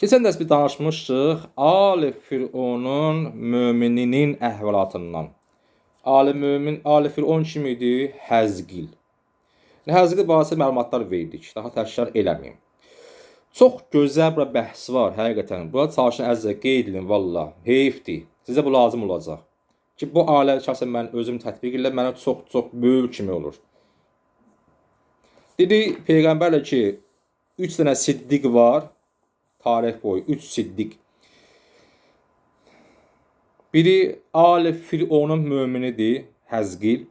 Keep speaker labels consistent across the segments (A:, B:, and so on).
A: Keçən dərs biz danışmışdıq Ali Fironun mömininin əhvalatından. Ali mömin, Ali Firon kim idi? Həzqil. Həzqil barəsində məlumatlar verdik. Daha təkrar eləməyim. Çox gözəl bir bəhs var həqiqətən. Bura çalışın əzizə qeyd edin valla. Heyfdir. Sizə bu lazım olacaq. Ki bu ailə şəxsən mən özüm tətbiq elə mənə çox çox böyük kimi olur. Dedi peyğəmbərlə ki 3 dənə siddiq var. Tarix boyu 3 siddiq. Biri Ali Fironun möminidir, Həzqil.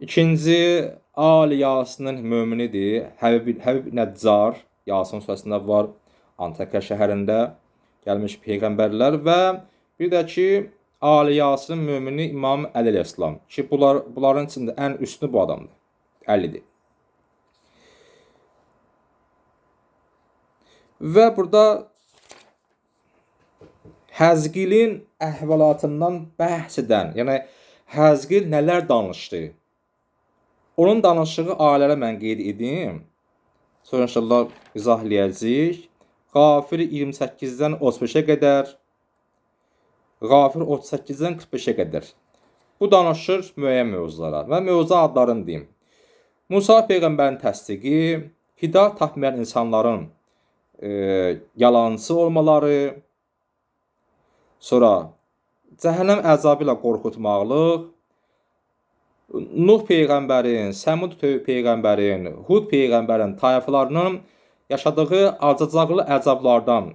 A: İkinci Ali Yasin'in möminidir, Həbib, Həbib Nəccar. Yasin surəsində var. Antakya şəhərində gəlmiş peyğəmbərlər və bir də ki Ali Yasin mömini İmam Əli əleyhissalam ki bunlar bunların içində ən üstünü bu adamdır. Əlidir. Və burada Həzqilin əhvalatından bəhs edən, yəni Həzqil nələr danışdı? Onun danışığı ailələrə mən qeyd edim. Sonra inşallah izah eləyəcəyik. Qafir 28-dən 35-ə qədər, Qafir 38-dən 45-ə qədər. Bu danışır müəyyən mövzulara və mövzu adlarını deyim. Musa peyğəmbərin təsdiqi, hidayət tapmayan insanların e, yalancı olmaları, sonra cəhənnəm əzabı ilə qorxutmaqlıq, Nuh peyğəmbərin, Səmud peyğəmbərin, Hud peyğəmbərin tayfalarının yaşadığı acıcaqlı əzablardan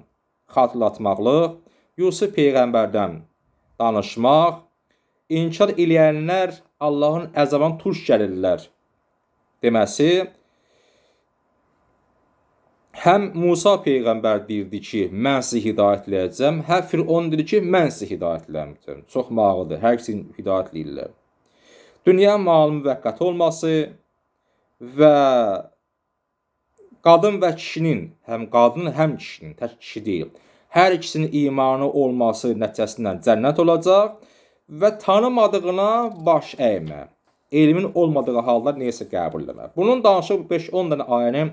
A: xatırlatmaqlıq, Yusuf peyğəmbərdən danışmaq, inkar eləyənlər Allahın əzabına tuş gəlirlər deməsi həm Musa peyğəmbər deyirdi ki, mən sizi hidayətləyəcəm, həm Firon deyir ki, mən sizi hidayətləyəcəm. Çox maraqlıdır. Hər ikisi hidayətləyirlər. Dünya malı müvəqqəti olması və qadın və kişinin, həm qadın, həm kişinin, tək kişi deyil, hər ikisinin imanı olması nəticəsində cənnət olacaq və tanımadığına baş əymə. Elmin olmadığı halda neysə qəbul eləmə. Bunun danışıq 5-10 dənə ayəni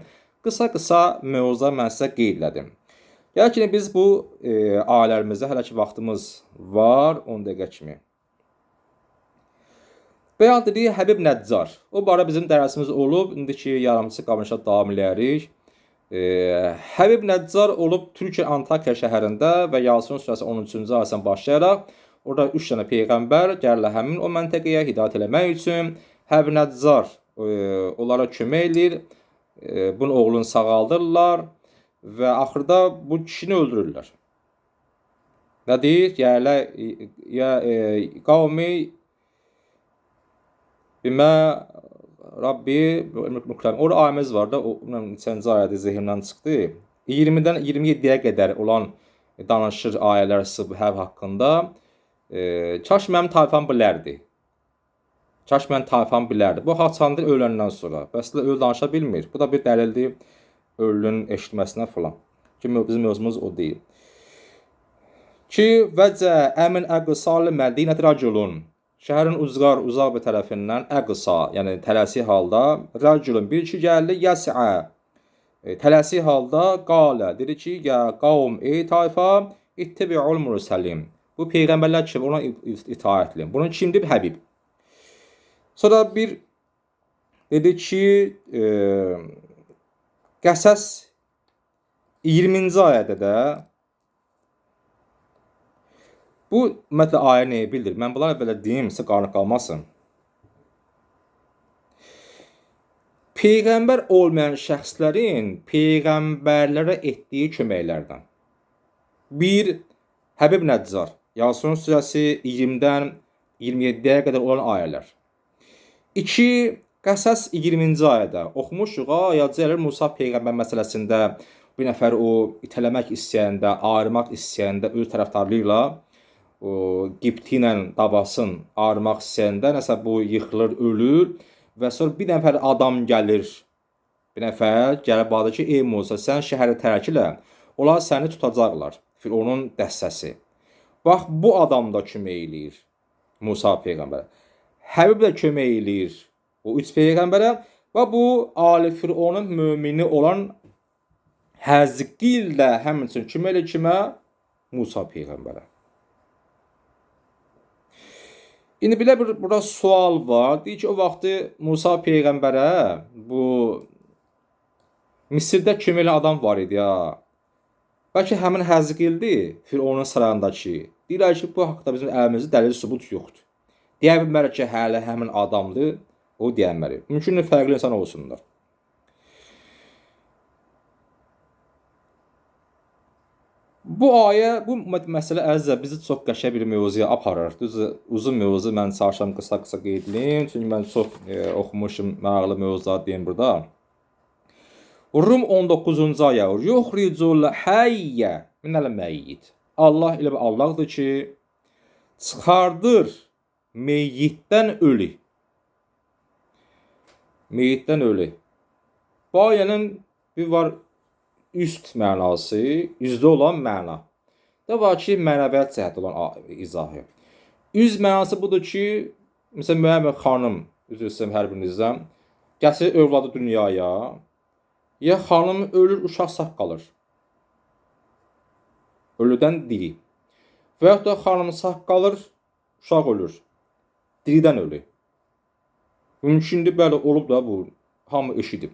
A: qısa-qısa mövzular mən sizə qeyd elədim. Gəl ki, biz bu e, ayələrimizdə hələ ki vaxtımız var 10 dəqiqə kimi. Bəyan dediyi Həbib Nəccar. O barə bizim dərsimiz olub. İndi ki, yarımçı qamışa davam eləyərik. E, Həbib Nəccar olub Türkiyə Antakya şəhərində və Yasin surəsi 13-cü ayədən başlayaraq orada 3 dənə peyğəmbər gəlirlər həmin o məntəqəyə hidayət eləmək üçün. Həbib Nəccar e, onlara kömək eləyir. E, bunun oğlunu sağaldırlar və axırda bu kişini öldürürlər. Nə deyir? Yələ ya e, qavmi bimə Rabbi mükrəm. Orada ayəmiz var da, o neçənci ayədə zehnimdən çıxdı. 20-dən 27-yə qədər olan danışır ayələr Sıbhəv haqqında. E, kaş mənim tayfam bilərdi. Kaş mən tayfam bilərdi. Bu haçandır öləndən sonra. Bəs ölü danışa bilmir. Bu da bir dəlildir ölünün eşitməsinə falan. Ki bizim mövzumuz o deyil. Ki vəcə əmin əqsal mədinət rəculun Şəhərin uzqar uzaq bir tərəfindən əqsa, yəni tələsi halda rəculun bir kişi gəldi yəs'a. E, tələsi halda qalə dedi ki, ya qavm ey tayfa ittibi'ul mursalin. Bu peyğəmbərlər kimi ona itaat edin. Bunun kimdir? Həbib. Sonra bir dedi ki, e, Qəsəs 20-ci ayədə də Bu ümumiyyətlə ayə nəyi bildirir? Mən bunları belə deyim, sizə qarnıq qalmasın. Peyğəmbər olmayan şəxslərin peyğəmbərlərə etdiyi köməklərdən. 1. Həbib Nəccar, Yasin surəsi 20-dən 27-yə qədər olan ayələr. 2. Qəsəs 20-ci ayədə oxumuşuq, Yacələr Musa peyğəmbər məsələsində bir nəfər o itələmək istəyəndə, ayırmaq istəyəndə öz tərəfdarlığıyla o Qibti ilə davasın armaq istəyəndə nəsə bu yıxılır, ölür və sonra bir nəfər adam gəlir. Bir nəfər gəlib bağda ki, ey Musa, sən şəhəri tərk elə. Onlar səni tutacaqlar. Fironun dəstəsi. Bax bu adam da kömək eləyir Musa peyğəmbərə. Həbib də kömək eləyir o üç peyğəmbərə və bu Ali Fironun mömini olan Həzqil də həmçinin kimə elə kimə? Musa peyğəmbərə. İndi belə bir burada sual var. Deyir ki, o vaxtı Musa peyğəmbərə bu Misirdə elə adam var idi ya? Bəlkə həmin Həzqildir, Fironun sarayındakı. Deyirlər ki, bu haqqda bizim əlimizdə dəlil sübut yoxdur. Deyə bilmərik ki, hələ həmin adamdır, o deyə bilmərik. Mümkündür fərqli insan olsunlar. Bu ayə, bu məsələ əzizə bizi çox qəşəng bir mövzuya aparır. Düzdür, uzun mövzu mən çalışıram qısa-qısa qeyd edim. Çünki mən çox e, oxumuşum maraqlı mövzular deyim burada. Rum 19-cu ayə. Yuxricul hayyə minəl məyyit. Allah elə bir Allahdır ki, çıxardır meyyitdən ölü. Meyyitdən ölü. Bu ayənin bir var üst mənası, üzdə olan məna. Da var ki, mənəviyyat cəhətdə olan izahı. Üz mənası budur ki, məsələn, bir xanım, üzr istəyirəm hər birinizdən, gətirir övladı dünyaya, ya xanım ölür, uşaq sağ qalır. Ölüdən diri. Və yaxud da xanım sağ qalır, uşaq ölür. Diridən ölü. Mümkündür, bəli, olub da bu, hamı eşidib.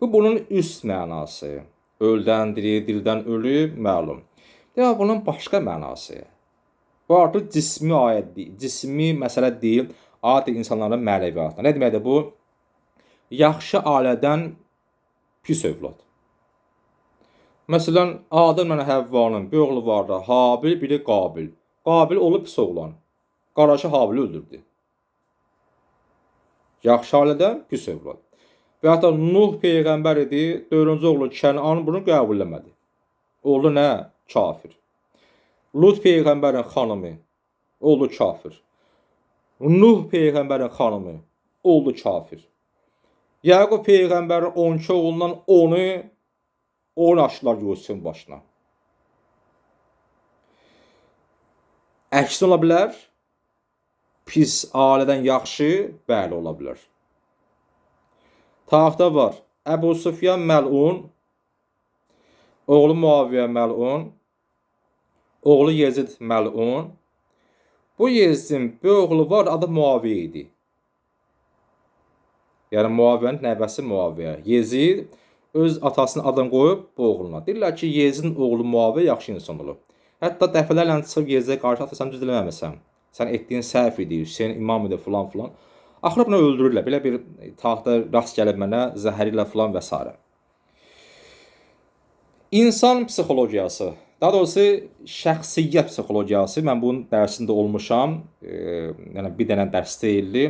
A: Bu bunun üst mənası. Öldən diri, dildən ölü məlum. Deyə bunun başqa mənası. Bu artıq cismi deyil, cismi məsələ deyil, adi insanların mənəviyyatı. Nə deməkdir bu? Yaxşı ailədən pis övlad. Məsələn, Adəm ilə Həvvanın bir oğlu var da, Habil, biri Qabil. Qabil olub pis oğlan. Qardaşı Habili öldürdü. Yaxşı ailədən pis övlad. Və hətta Nuh peyğəmbər idi, dördüncü oğlu Kənan bunu qəbul eləmədi. Oğlu nə? Kafir. Lut peyğəmbərin xanımı oldu kafir. Nuh peyğəmbərin xanımı oldu kafir. Yaqub peyğəmbərin 12 oğlundan 10-u 10 aşlar Yusufun başına. Əks ola bilər. Pis ailədən yaxşı bəli ola bilər. Tarixdə var. Əbu Sufyan məlun, oğlu Muaviyə məlun, oğlu Yezid məlun. Bu Yezidin bir oğlu var, adı Muaviyə idi. Yəni Muaviyənin nəvəsi Muaviyə. Yezid öz atasının adını qoyub bu oğluna. Deyirlər ki, Yezidin oğlu Muaviyə yaxşı insan olub. Hətta dəfələrlə çıxıb Yezidə qarşı atasan düz eləməmisən. Sən etdiyin səhv idi, Hüseyn imam idi filan filan. Axırı bunu öldürürlər. Belə bir taxta rast gəlib mənə zəhəri filan və s. İnsan psixologiyası, daha doğrusu şəxsiyyət psixologiyası. Mən bunun dərsində olmuşam. E, yəni bir dənə dərs deyildi.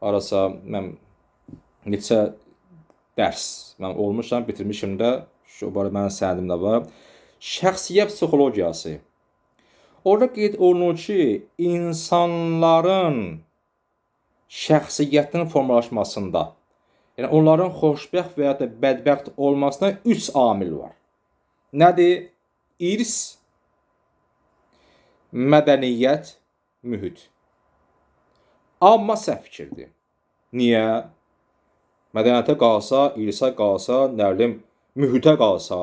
A: Arasa mən neçə dərs mən olmuşam, bitirmişim də. Şu barə mənim sənədimdə var. Şəxsiyyət psixologiyası. Orada qeyd olunur ki, insanların şəxsiyyətinin formalaşmasında, yəni onların xoşbəxt və ya da bədbəxt olmasına 3 amil var. Nədir? İrs, mədəniyyət, mühit. Amma səhv fikirdir. Niyə? Mədəniyyətə qalsa, irsə qalsa, nə bilim, mühitə qalsa,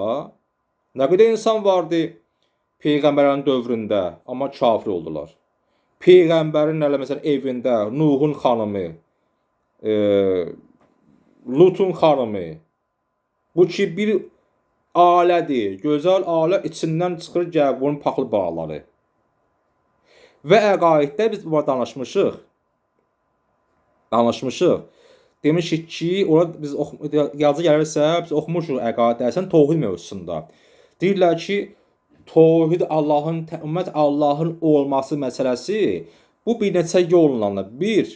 A: nə qədər insan vardı peyğəmbərlərin dövründə, amma kafir oldular. Peyğəmbərin elə məsələn evində Nuhun xanımı, e, Lutun xanımı bu ki bir alədir, gözəl alə içindən çıxır gəbunun paxlı bağları. Və əqaiddə biz bu danışmışıq. Danışmışıq. Demişik ki, ora biz yazı gəlirsə, biz oxumuşuq əqaid dərsən təvhid mövzusunda. Deyirlər ki, Tohid Allahın, ümumiyyət Allahın olması məsələsi bu bir neçə yolla. Bir,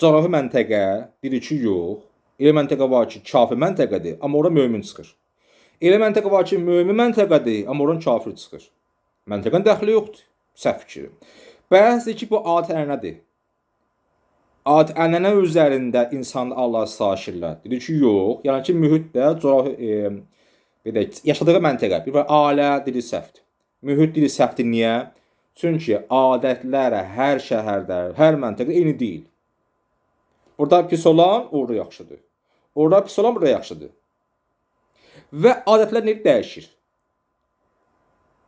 A: coğrafi məntəqə, bir iki yox. Elə məntəqə var ki, kafir məntəqədir, amma ora mömin çıxır. Elə məntəqə var ki, mömin məntəqədir, amma oradan kafir çıxır. Məntəqənin dəxli yoxdur. Səhv fikir. Bəzi ki, bu adət-ənənədir. Adət-ənənə üzərində insan Allah sahişirlər. Dedi ki, yox. Yəni ki, mühit də coğrafi e, Gedək, yaşadığı məntəqə, bir var ailə dili səhvdir. Mühit dili səhvdir niyə? Çünki adətlər hər şəhərdə, hər məntəqədə eyni deyil. Burada pis olan orada yaxşıdır. Orada pis olan burada yaxşıdır. Və adətlər necə dəyişir?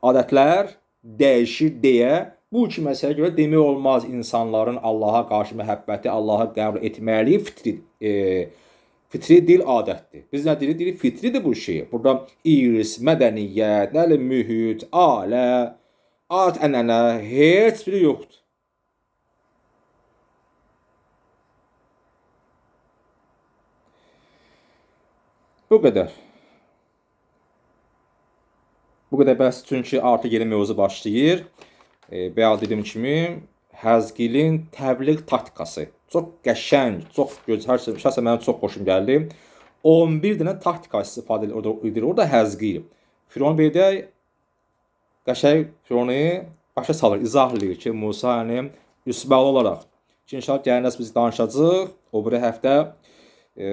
A: Adətlər dəyişir deyə bu iki məsələyə görə demək olmaz insanların Allaha qarşı məhəbbəti, Allaha qəbul etməliyi fitri e, fitri dil adətdir. Biz nə deyirik? Deyirik fitridir bu şey. Burada irs, mədəniyyət, nəli mühit, ailə, adət ənənə heç biri yoxdur. Bu qədər. Bu qədər bəs çünki artıq yeni mövzu başlayır. E, bayaq dediyim kimi Həzgilin təbliğ taktikası çox qəşəng, çox gözəl, şəxsən mənim çox xoşum gəldi. 11 dənə taktika istifadə edir orada, edir orada Həzgil. Firon beydə qəşəng Fironu başa salır, izahlayır ki, Musa yəni üsbəli olaraq ki, inşallah gələn dərs biz danışacağıq. O biri həftə e,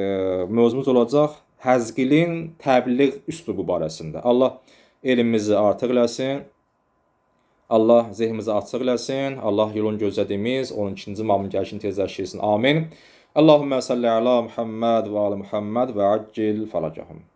A: mövzumuz olacaq Həzgilin təbliğ üslubu barəsində. Allah elmimizi artıq eləsin. Allah zehnimizi açıq eləsin. Allah yolun gözlədiyimiz 12-ci mamın gəlişini tezləşdirsin. Amin. Allahümme salli ala Muhammed və ali Muhammed və accil faracahum.